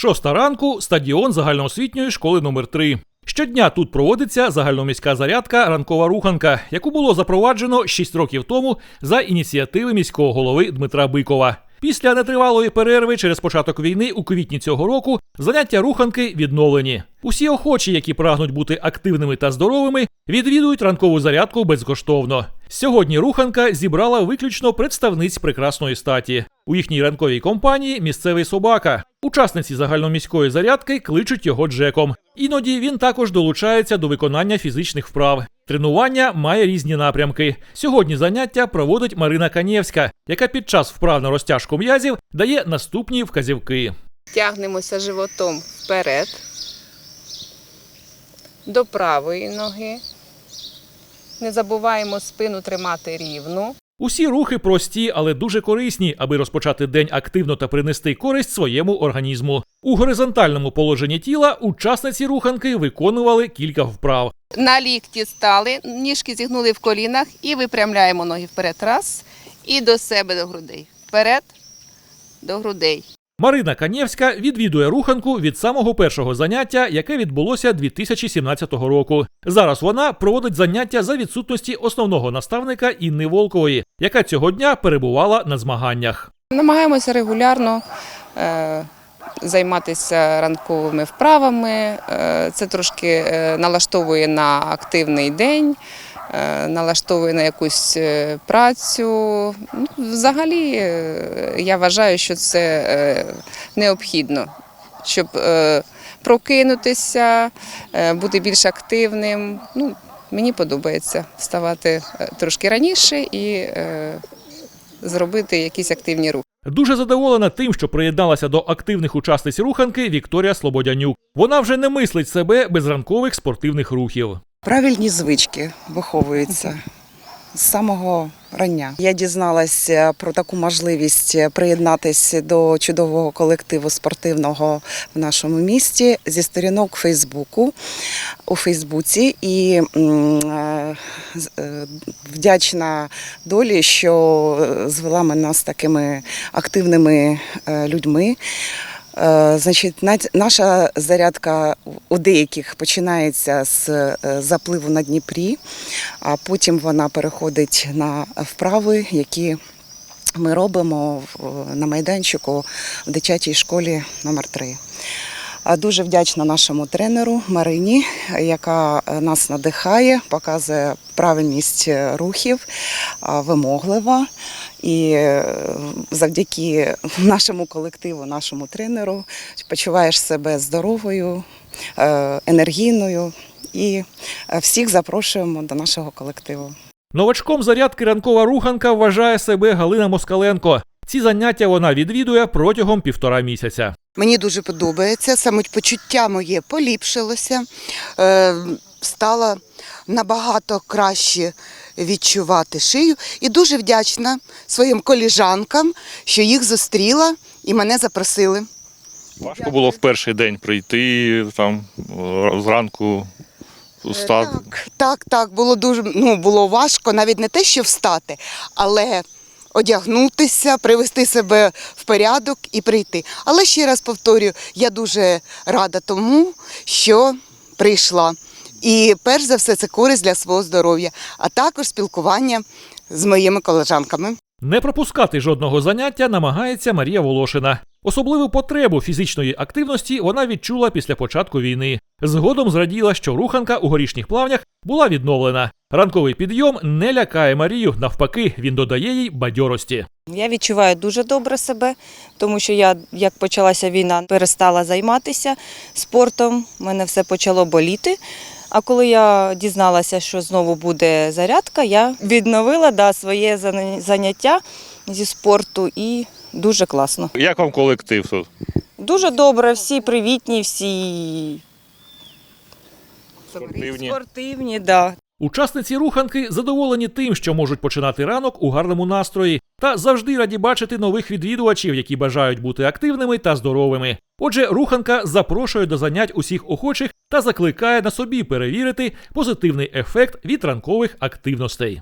Шоста ранку стадіон загальноосвітньої школи номер 3 Щодня тут проводиться загальноміська зарядка ранкова руханка, яку було запроваджено 6 років тому за ініціативи міського голови Дмитра Бикова. Після нетривалої перерви через початок війни у квітні цього року заняття руханки відновлені. Усі охочі, які прагнуть бути активними та здоровими, відвідують ранкову зарядку безкоштовно. Сьогодні руханка зібрала виключно представниць прекрасної статі. У їхній ранковій компанії місцевий собака. Учасниці загальноміської зарядки кличуть його Джеком. Іноді він також долучається до виконання фізичних вправ. Тренування має різні напрямки. Сьогодні заняття проводить Марина Канєвська, яка під час вправ на розтяжку м'язів дає наступні вказівки. Тягнемося животом вперед, до правої ноги. Не забуваємо спину тримати рівну. Усі рухи прості, але дуже корисні, аби розпочати день активно та принести користь своєму організму. У горизонтальному положенні тіла учасниці руханки виконували кілька вправ. На лікті стали, ніжки зігнули в колінах і випрямляємо ноги вперед. Раз. І до себе до грудей. Вперед, до грудей. Марина Канєвська відвідує руханку від самого першого заняття, яке відбулося 2017 року. Зараз вона проводить заняття за відсутності основного наставника Інни Волкової, яка цього дня перебувала на змаганнях. Намагаємося регулярно е, займатися ранковими вправами. Е, це трошки е, налаштовує на активний день, е, налаштовує на якусь працю. Ну, взагалі, я вважаю, що це необхідно, щоб прокинутися, бути більш активним. Ну, мені подобається вставати трошки раніше і зробити якісь активні рухи. Дуже задоволена тим, що приєдналася до активних учасниць руханки Вікторія Слободянюк. Вона вже не мислить себе без ранкових спортивних рухів. Правильні звички виховуються з самого рання. Я дізналася про таку можливість приєднатися до чудового колективу спортивного в нашому місті зі сторінок Фейсбуку у Фейсбуці і е, е, вдячна долі, що е, звела мене з такими активними людьми. Е, Значить, наша зарядка у деяких починається з е, запливу на Дніпрі, а потім вона переходить на вправи, які ми робимо на майданчику в дитячій школі номер 3 Дуже вдячна нашому тренеру Марині, яка нас надихає, показує правильність е, рухів, вимоглива. І е, завдяки нашому колективу, нашому тренеру, почуваєш себе здоровою, е, енергійною і е, всіх запрошуємо до нашого колективу. Новачком зарядки ранкова руханка вважає себе Галина Москаленко. Ці заняття вона відвідує протягом півтора місяця. Мені дуже подобається, самопочуття моє поліпшилося, стало набагато краще відчувати шию і дуже вдячна своїм коліжанкам, що їх зустріла і мене запросили. Важко було в перший день прийти там е, зранку встати. Так, так, так, було дуже ну, було важко, навіть не те, що встати, але одягнутися, привести себе в порядок і прийти. Але ще раз повторюю, я дуже рада тому, що прийшла. І перш за все, це користь для свого здоров'я, а також спілкування з моїми колежанками. Не пропускати жодного заняття намагається Марія Волошина. Особливу потребу фізичної активності вона відчула після початку війни. Згодом зраділа, що руханка у горішніх плавнях була відновлена. Ранковий підйом не лякає Марію, навпаки, він додає їй бадьорості. Я відчуваю дуже добре себе, тому що я, як почалася війна, перестала займатися спортом. У мене все почало боліти. А коли я дізналася, що знову буде зарядка, я відновила да, своє заняття зі спорту і дуже класно. Як вам колектив тут? Дуже добре, всі привітні, всі Спортивні? спортивні. Да. Учасниці руханки задоволені тим, що можуть починати ранок у гарному настрої, та завжди раді бачити нових відвідувачів, які бажають бути активними та здоровими. Отже, руханка запрошує до занять усіх охочих та закликає на собі перевірити позитивний ефект від ранкових активностей.